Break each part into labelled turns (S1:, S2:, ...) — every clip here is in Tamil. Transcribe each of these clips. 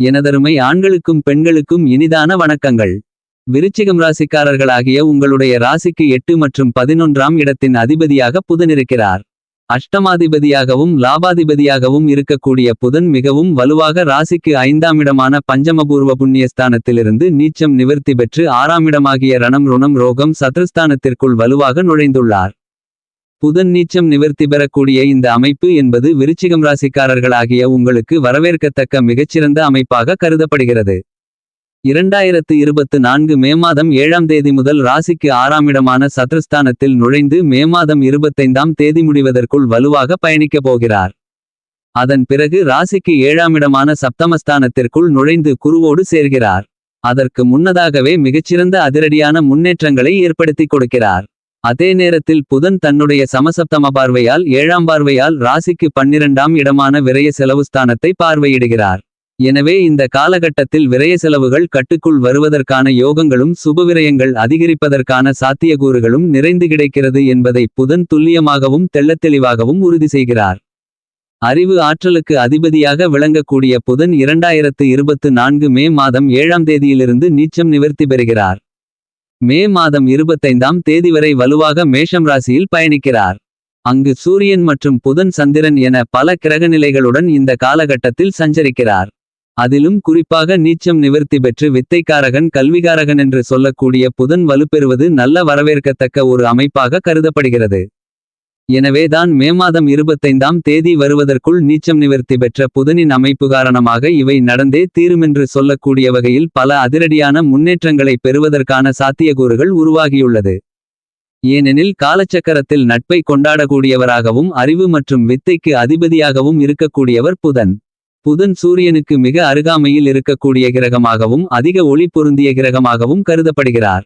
S1: எனதருமை ஆண்களுக்கும் பெண்களுக்கும் இனிதான வணக்கங்கள். விருச்சிகம் ராசிக்காரர்களாகிய உங்களுடைய ராசிக்கு எட்டு மற்றும் பதினொன்றாம் இடத்தின் அதிபதியாக புதன் இருக்கிறார் அஷ்டமாதிபதியாகவும் லாபாதிபதியாகவும் இருக்கக்கூடிய புதன் மிகவும் வலுவாக ராசிக்கு ஐந்தாம் இடமான பஞ்சமபூர்வ புண்ணியஸ்தானத்திலிருந்து நீச்சம் நிவர்த்தி பெற்று ஆறாம் இடமாகிய ரணம் ருணம் ரோகம் சத்ருஸ்தானத்திற்குள் வலுவாக நுழைந்துள்ளார். புதன் நீச்சம் நிவர்த்தி பெறக்கூடிய இந்த அமைப்பு என்பது விருச்சிகம் ராசிக்காரர்களாகிய உங்களுக்கு வரவேற்கத்தக்க மிகச்சிறந்த அமைப்பாக கருதப்படுகிறது. இரண்டாயிரத்து இருபத்து நான்கு மே மாதம் ஏழாம் தேதி முதல் ராசிக்கு ஆறாம் இடமான சத்ருஸ்தானத்தில் நுழைந்து மே மாதம் இருபத்தைந்தாம் தேதி முடிவதற்குள் வலுவாக பயணிக்கப் போகிறார். அதன் பிறகு ராசிக்கு ஏழாம் இடமான சப்தமஸ்தானத்திற்குள் நுழைந்து குருவோடு சேர்கிறார். அதற்கு முன்னதாகவே மிகச்சிறந்த அதிரடியான முன்னேற்றங்களை ஏற்படுத்திக் கொடுக்கிறார். அதே நேரத்தில் புதன் தன்னுடைய சமசப்தம பார்வையால் ஏழாம் பார்வையால் ராசிக்கு பன்னிரண்டாம் இடமான விரய செலவு ஸ்தானத்தை பார்வையிடுகிறார். எனவே இந்த காலகட்டத்தில் விரய செலவுகள் கட்டுக்குள் வருவதற்கான யோகங்களும் சுபவிரயங்கள் அதிகரிப்பதற்கான சாத்தியக்கூறுகளும் நிறைந்து கிடைக்கிறது என்பதை புதன் துல்லியமாகவும் தெள்ளத்தெளிவாகவும் உறுதி செய்கிறார். அறிவு ஆற்றலுக்கு அதிபதியாக விளங்கக்கூடிய புதன் இரண்டாயிரத்து இருபத்து நான்கு மே மாதம் ஏழாம் தேதியிலிருந்து நீச்சம் நிவர்த்தி பெறுகிறார். மே மாதம் இருபத்தைந்தாம் தேதி வரை வலுவாக மேஷம் ராசியில் பயணிக்கிறார். அங்கு சூரியன் மற்றும் புதன் சந்திரன் என பல கிரகநிலைகளுடன் இந்த காலகட்டத்தில் சஞ்சரிக்கிறார். அதிலும் குறிப்பாக நீச்சம் நிவர்த்தி பெற்று வித்தைக்காரகன் கல்விகாரகன் என்று சொல்லக்கூடிய புதன் வலுப்பெறுவது நல்ல வரவேற்கத்தக்க ஒரு அமைப்பாக கருதப்படுகிறது. எனவேதான் மே மாதம் இருபத்தைந்தாம் தேதி வருவதற்குள் நீச்சம் நிவர்த்தி பெற்ற புதனின் அமைப்பு காரணமாக இவை நடந்தே தீருமென்று சொல்லக்கூடிய வகையில் பல அதிரடியான முன்னேற்றங்களை பெறுவதற்கான சாத்தியக்கூறுகள் உருவாகியுள்ளது. ஏனெனில் காலச்சக்கரத்தில் நட்பை கொண்டாடக்கூடியவராகவும் அறிவு மற்றும் வித்தைக்கு அதிபதியாகவும் இருக்கக்கூடியவர் புதன். புதன் சூரியனுக்கு மிக அருகாமையில் இருக்கக்கூடிய கிரகமாகவும் அதிக ஒளி பொருந்திய கிரகமாகவும் கருதப்படுகிறார்.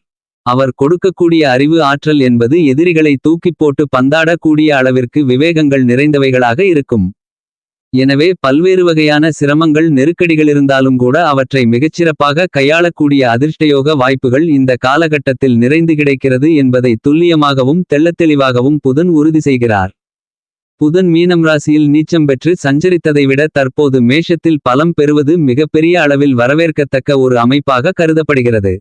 S1: அவர் கொடுக்கக்கூடிய அறிவு ஆற்றல் என்பது எதிரிகளை தூக்கிப் போட்டு பந்தாடக்கூடிய அளவிற்கு விவேகங்கள் நிறைந்தவைகளாக இருக்கும். எனவே பல்வேறு வகையான சிரமங்கள் நெருக்கடிகள் இருந்தாலும் கூட அவற்றை மிகச்சிறப்பாக கையாளக்கூடிய அதிர்ஷ்டயோக வாய்ப்புகள் இந்த காலகட்டத்தில் நிறைந்து கிடைக்கிறது என்பதை துல்லியமாகவும் தெள்ளத்தெளிவாகவும் புதன் உறுதி செய்கிறார். புதன் மீனம் ராசியில் நீச்சம் பெற்று சஞ்சரித்ததை விட தற்போது மேஷத்தில் பலம் பெறுவது மிகப்பெரிய அளவில் வரவேற்கத்தக்க ஒரு அமைப்பாக கருதப்படுகிறது.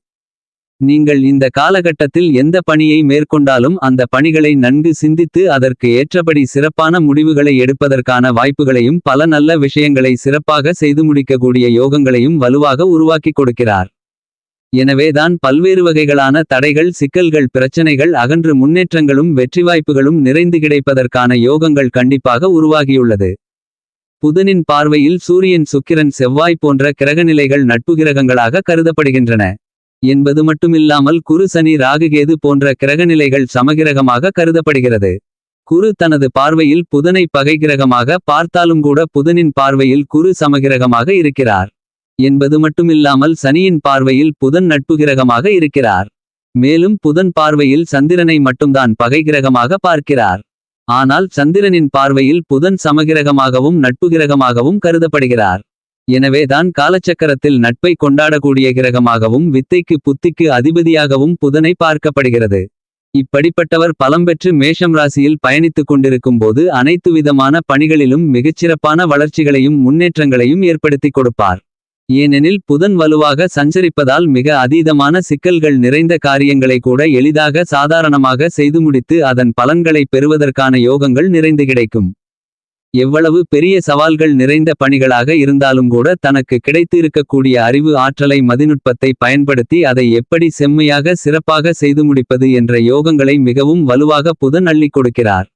S1: நீங்கள் இந்த காலகட்டத்தில் எந்த பணியை மேற்கொண்டாலும் அந்த பணிகளை நன்கு சிந்தித்து அதற்கு ஏற்றபடி சிறப்பான முடிவுகளை எடுப்பதற்கான வாய்ப்புகளையும் பல நல்ல விஷயங்களை சிறப்பாக செய்து முடிக்கக்கூடிய யோகங்களையும் வலுவாக உருவாக்கிக் கொடுக்கிறார். எனவேதான் பல்வேறு வகைகளான தடைகள் சிக்கல்கள் பிரச்சனைகள் அகன்று முன்னேற்றங்களும் வெற்றி வாய்ப்புகளும் நிறைந்து கிடைப்பதற்கான யோகங்கள் கண்டிப்பாக உருவாகியுள்ளது. புதனின் பார்வையில் சூரியன் சுக்கிரன் செவ்வாய் போன்ற கிரகநிலைகள் நட்பு கிரகங்களாக கருதப்படுகின்றன. என்பது மட்டுமில்லாமல் குரு சனி ராகுகேது போன்ற கிரகநிலைகள் சமகிரகமாக கருதப்படுகிறது. குரு தனது பார்வையில் புதனை பகைகிரகமாக பார்த்தாலும் கூட புதனின் பார்வையில் குரு சமகிரகமாக இருக்கிறார். என்பது மட்டுமில்லாமல் சனியின் பார்வையில் புதன் நட்பு கிரகமாக இருக்கிறார். மேலும் புதன் பார்வையில் சந்திரனை மட்டும்தான் பகைகிரகமாக பார்க்கிறார். ஆனால் சந்திரனின் பார்வையில் புதன் சமகிரகமாகவும் நட்பு கிரகமாகவும் கருதப்படுகிறார். எனவேதான் காலச்சக்கரத்தில் நட்பை கொண்டாடக்கூடிய கிரகமாகவும் வித்தைக்கு புத்திக்கு அதிபதியாகவும் புதனை பார்க்கப்படுகிறது. இப்படிப்பட்டவர் பலம்பெற்று மேஷம் ராசியில் பயணித்துக் கொண்டிருக்கும் போது அனைத்து விதமான பணிகளிலும் மிகச்சிறப்பான வளர்ச்சிகளையும் முன்னேற்றங்களையும் ஏற்படுத்திக் கொடுப்பார். ஏனெனில் புதன் வலுவாக சஞ்சரிப்பதால் மிக அதீதமான சிக்கல்கள் நிறைந்த காரியங்களை கூட எளிதாக சாதாரணமாக செய்து முடித்து அதன் பலன்களை பெறுவதற்கான யோகங்கள் நிறைந்து கிடைக்கும். எவ்வளவு பெரிய சவால்கள் நிறைந்த பணிகளாக இருந்தாலும் கூட தனக்கு கிடைத்து இருக்கக்கூடிய அறிவு ஆற்றலை மதிநுட்பத்தை பயன்படுத்தி அதை எப்படி செம்மையாக சிறப்பாக செய்து முடிப்பது என்ற யோகங்களை மிகவும் வலுவாக புதன் அள்ளிக் கொடுக்கிறார்.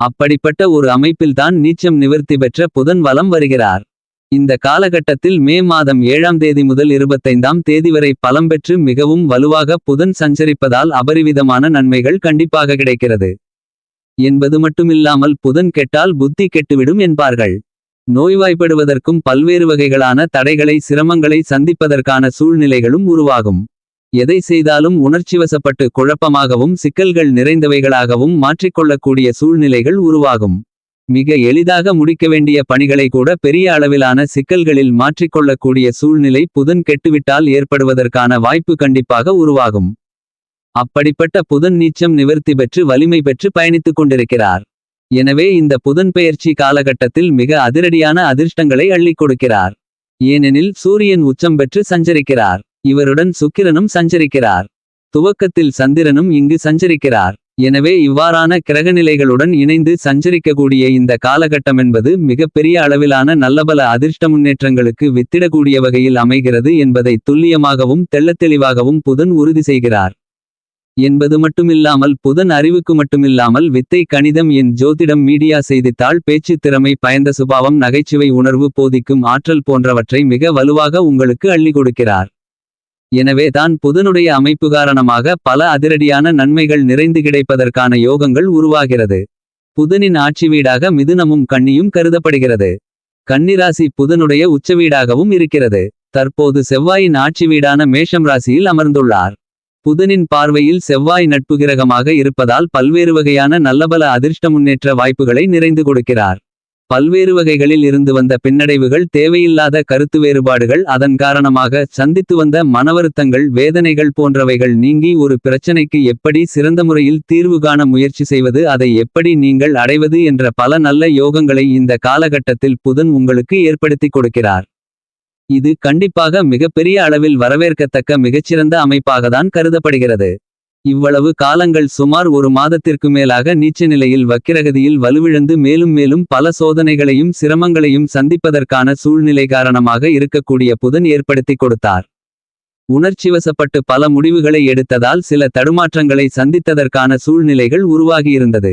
S1: அப்படிப்பட்ட ஒரு அமைப்பில்தான் நீச்சம் நிவர்த்தி பெற்ற புதன் வலம் வருகிறார். இந்த காலகட்டத்தில் மே மாதம் ஏழாம் தேதி முதல் இருபத்தைந்தாம் தேதி வரை பலம் பெற்று மிகவும் வலுவாக புதன் சஞ்சரிப்பதால் அபரிவிதமான நன்மைகள் கண்டிப்பாக கிடைக்கிறது. என்பது மட்டுமில்லாமல் புதன் கெட்டால் புத்தி கெட்டுவிடும் என்பார்கள். நோய்வாய்ப்படுவதற்கும் பல்வேறு வகைகளான தடைகளை சிரமங்களை சந்திப்பதற்கான சூழ்நிலைகளும் உருவாகும். எதை செய்தாலும் உணர்ச்சிவசப்பட்டு குழப்பமாகவும் சிக்கல்கள் நிறைந்தவைகளாகவும் மாற்றிக்கொள்ளக்கூடிய சூழ்நிலைகள் உருவாகும். மிக எளிதாக முடிக்க வேண்டிய பணிகளை கூட பெரிய அளவிலான சிக்கல்களில் மாற்றிக்கொள்ளக்கூடிய சூழ்நிலை புதன் கெட்டுவிட்டால் ஏற்படுவதற்கான வாய்ப்பு கண்டிப்பாக உருவாகும். அப்படிப்பட்ட புதன் நீச்சம் நிவர்த்தி பெற்று வலிமை பெற்று பயணித்துக் கொண்டிருக்கிறார். எனவே இந்த புதன் பெயர்ச்சி காலகட்டத்தில் மிக அதிரடியான அதிர்ஷ்டங்களை அள்ளிக் கொடுக்கிறார். ஏனெனில் சூரியன் உச்சம் பெற்று சஞ்சரிக்கிறார். இவருடன் சுக்கிரனும் சஞ்சரிக்கிறார். துவக்கத்தில் சந்திரனும் இங்கு சஞ்சரிக்கிறார். எனவே இவ்வாறான கிரகநிலைகளுடன் இணைந்து சஞ்சரிக்கக்கூடிய இந்த காலகட்டமென்பது என்பது மிகப்பெரிய அளவிலான நல்லபல அதிர்ஷ்ட முன்னேற்றங்களுக்கு வித்திடக்கூடிய வகையில் அமைகிறது என்பதை துல்லியமாகவும் தெள்ளத்தெளிவாகவும் புதன் உறுதி செய்கிறார். என்பது மட்டுமில்லாமல் புதன் அறிவுக்கு மட்டுமில்லாமல் வித்தை கணிதம் என் ஜோதிடம் மீடியா செய்தித்தாள் பேச்சு திறமை பயந்த சுபாவம் நகைச்சுவை உணர்வு போதிக்கும் ஆற்றல் போன்றவற்றை மிக வலுவாக உங்களுக்கு அள்ளி கொடுக்கிறார். எனவே தான் புதனுடைய அமைப்பு காரணமாக பல அதிரடியான நன்மைகள் நிறைந்து கிடைப்பதற்கான யோகங்கள் உருவாகிறது. புதனின் ஆட்சி வீடாக மிதுனமும் கன்னியும் கருதப்படுகிறது. கன்னிராசி புதனுடைய உச்சவீடாகவும் இருக்கிறது. தற்போது செவ்வாயின் ஆட்சி வீடான மேஷம் ராசியில் அமர்ந்துள்ளார். புதனின் பார்வையில் செவ்வாய் நட்பு கிரகமாக இருப்பதால் பல்வேறு வகையான நல்லபல அதிர்ஷ்ட முன்னேற்ற வாய்ப்புகளை நிறைந்து கொடுக்கிறார். பல்வேறு வகைகளில் இருந்து வந்த பின்னடைவுகள் தேவையில்லாத கருத்து வேறுபாடுகள் அதன் காரணமாக சந்தித்து வந்த மனவருத்தங்கள் வேதனைகள் போன்றவைகள் நீங்கி ஒரு பிரச்சனைக்கு எப்படி சிறந்த முறையில் தீர்வு காண முயற்சி செய்வது அதை எப்படி நீங்கள் அடைவது என்ற பல நல்ல யோகங்களை இந்த காலகட்டத்தில் புதன் உங்களுக்கு ஏற்படுத்தி கொடுக்கிறார். இது கண்டிப்பாக மிகப்பெரிய அளவில் வரவேற்கத்தக்க மிகச்சிறந்த அமைப்பாகத்தான் கருதப்படுகிறது. இவ்வளவு காலங்கள் சுமார் ஒரு மாதத்திற்கு மேலாக நீச்ச நிலையில் வக்கிரகதியில் வலுவிழந்து மேலும் மேலும் பல சோதனைகளையும் சிரமங்களையும் சந்திப்பதற்கான சூழ்நிலை காரணமாக இருக்கக்கூடிய புதன் ஏற்படுத்தி கொடுத்தார். உணர்ச்சிவசப்பட்டு பல முடிவுகளை எடுத்ததால் சில தடுமாற்றங்களை சந்தித்ததற்கான சூழ்நிலைகள் உருவாகியிருந்தது.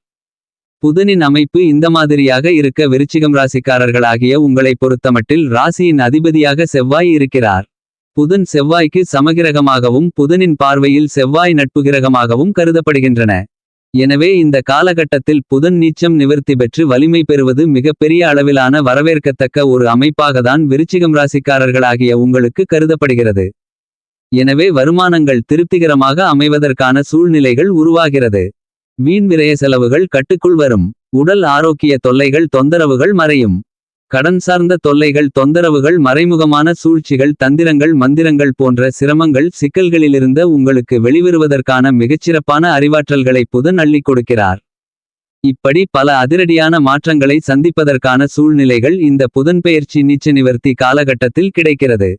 S1: புதனின் அமைப்பு இந்த மாதிரியாக இருக்க விருச்சிகம் ராசிக்காரர்களாகிய உங்களை பொறுத்தமட்டில் ராசியின் அதிபதியாக செவ்வாய் இருக்கிறார். புதன் செவ்வாய்க்கு சமகிரகமாகவும் புதனின் பார்வையில் செவ்வாய் நட்பு கிரகமாகவும் கருதப்படுகின்றன. எனவே இந்த காலகட்டத்தில் புதன் நீச்சம் நிவர்த்தி பெற்று வலிமை பெறுவது மிகப்பெரிய அளவிலான வரவேற்கத்தக்க ஒரு அமைப்பாகத்தான் விருச்சிகம் ராசிக்காரர்களாகிய உங்களுக்கு கருதப்படுகிறது. எனவே வருமானங்கள் திருப்திகரமாக அமைவதற்கான சூழ்நிலைகள் உருவாகிறது. மீன் விரய செலவுகள் கட்டுக்குள் வரும். உடல் ஆரோக்கிய தொல்லைகள் தொந்தரவுகள் மறையும். கடன் சார்ந்த தொல்லைகள் தொந்தரவுகள் மறைமுகமான சூழ்ச்சிகள் தந்திரங்கள் மந்திரங்கள் போன்ற சிரமங்கள் சிக்கல்களிலிருந்த உங்களுக்கு வெளிவருவதற்கான மிகச்சிறப்பான அறிவாற்றல்களை புதன் அள்ளிக் கொடுக்கிறார். இப்படி பல அதிரடியான மாற்றங்களை சந்திப்பதற்கான சூழ்நிலைகள் இந்த புதன்பெயர்ச்சி நீச்ச நிவர்த்தி காலகட்டத்தில் கிடைக்கிறது.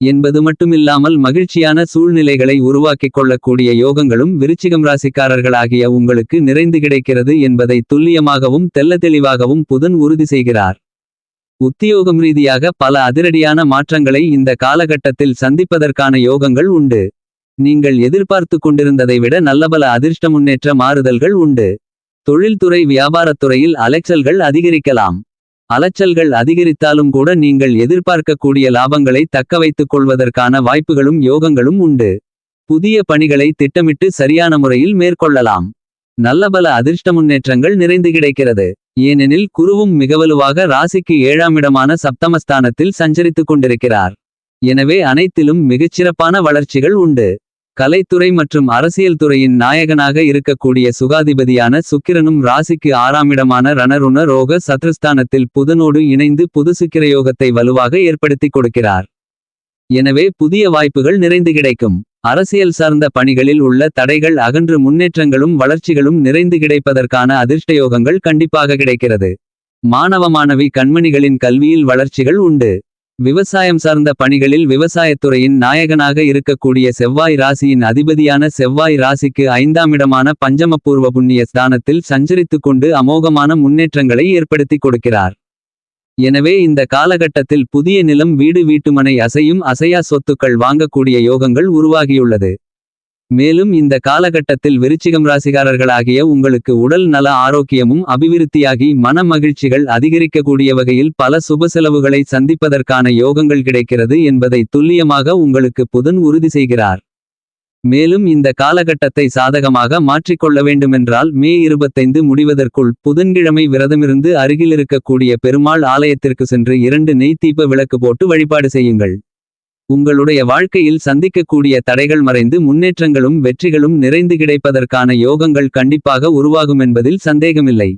S1: என்பது மட்டுமில்லாமல் மகிழ்ச்சியான சூழ்நிலைகளை உருவாக்கிக் கொள்ளக்கூடிய யோகங்களும் விருச்சிகம் ராசிக்காரர்களாகிய உங்களுக்கு நிறைந்து கிடைக்கிறது என்பதை துல்லியமாகவும் தெள்ளத்தெளிவாகவும் புதன் உறுதி செய்கிறார். உத்தியோகம் ரீதியாக பல அதிரடியான மாற்றங்களை இந்த காலகட்டத்தில் சந்திப்பதற்கான யோகங்கள் உண்டு. நீங்கள் எதிர்பார்த்து கொண்டிருந்ததை விட நல்லபல அதிர்ஷ்ட முன்னேற்ற மாறுதல்கள் உண்டு. தொழில்துறை வியாபாரத்துறையில் அலைச்சல்கள் அதிகரிக்கலாம். அலைச்சல்கள் அதிகரித்தாலும் கூட நீங்கள் எதிர்பார்க்கக்கூடிய லாபங்களை தக்கவைத்துக் கொள்வதற்கான வாய்ப்புகளும் யோகங்களும் உண்டு. புதிய பணிகளை திட்டமிட்டு சரியான முறையில் மேற்கொள்ளலாம். நல்லபல அதிர்ஷ்ட முன்னேற்றங்கள் நிறைந்து கிடைக்கிறது. ஏனெனில் குருவும் மிகவலுவாக ராசிக்கு ஏழாம் இடமான சப்தமஸ்தானத்தில் சஞ்சரித்துக் கொண்டிருக்கிறார். எனவே அனைத்திலும் மிகச்சிறப்பான வளர்ச்சிகள் உண்டு. கலைத்துறை மற்றும் அரசியல் துறையின் நாயகனாக இருக்கக்கூடிய சுகாதிபதியான சுக்கிரனும் ராசிக்கு ஆறாம் இடமான ரணருண ரோக சத்ருஸ்தானத்தில் புதனோடு இணைந்து புது சுக்கிரயோகத்தை வலுவாக ஏற்படுத்திக் கொடுக்கிறார். எனவே புதிய வாய்ப்புகள் நிறைந்து கிடைக்கும். அரசியல் சார்ந்த பணிகளில் உள்ள தடைகள் அகன்று முன்னேற்றங்களும் வளர்ச்சிகளும் நிறைந்து கிடைப்பதற்கான அதிர்ஷ்டயோகங்கள் கண்டிப்பாக கிடைக்கிறது. மாணவ மாணவி கண்மணிகளின் கல்வியில் வளர்ச்சிகள் உண்டு. விவசாயம் சார்ந்த பணிகளில் விவசாயத்துறையின் நாயகனாக இருக்கக்கூடிய செவ்வாய் ராசியின் அதிபதியான செவ்வாய் ராசிக்கு ஐந்தாம் இடமான பஞ்சமபூர்வ புண்ணிய ஸ்தானத்தில் சஞ்சரித்துக் கொண்டு அமோகமான முன்னேற்றங்களை ஏற்படுத்திக் கொடுக்கிறார். எனவே இந்த காலகட்டத்தில் புதிய நிலம் வீடு வீட்டுமனை அசையும் அசையா சொத்துக்கள் வாங்கக்கூடிய யோகங்கள் உருவாகியுள்ளது. மேலும் இந்த காலகட்டத்தில் விருச்சிகம் ராசிகாரர்களாகிய உங்களுக்கு உடல் நல ஆரோக்கியமும் அபிவிருத்தியாகி மன மகிழ்ச்சிகள் அதிகரிக்கக்கூடிய வகையில் பல சுப செலவுகளை சந்திப்பதற்கான யோகங்கள் கிடைக்கிறது என்பதை துல்லியமாக உங்களுக்கு புதன் உறுதி செய்கிறார். மேலும் இந்த காலகட்டத்தை சாதகமாக மாற்றிக்கொள்ள வேண்டுமென்றால் மே இருபத்தைந்து முடிவதற்குள் புதன்கிழமை விரதமிருந்து அருகிலிருக்கக்கூடிய பெருமாள் ஆலயத்திற்கு சென்று இரண்டு நெய் விளக்கு போட்டு வழிபாடு செய்யுங்கள். உங்களுடைய வாழ்க்கையில் சந்திக்கக்கூடிய தடைகள் மறைந்து முன்னேற்றங்களும் வெற்றிகளும் நிறைந்து கிடைப்பதற்கான யோகங்கள் கண்டிப்பாக உருவாகும் என்பதில் சந்தேகமில்லை.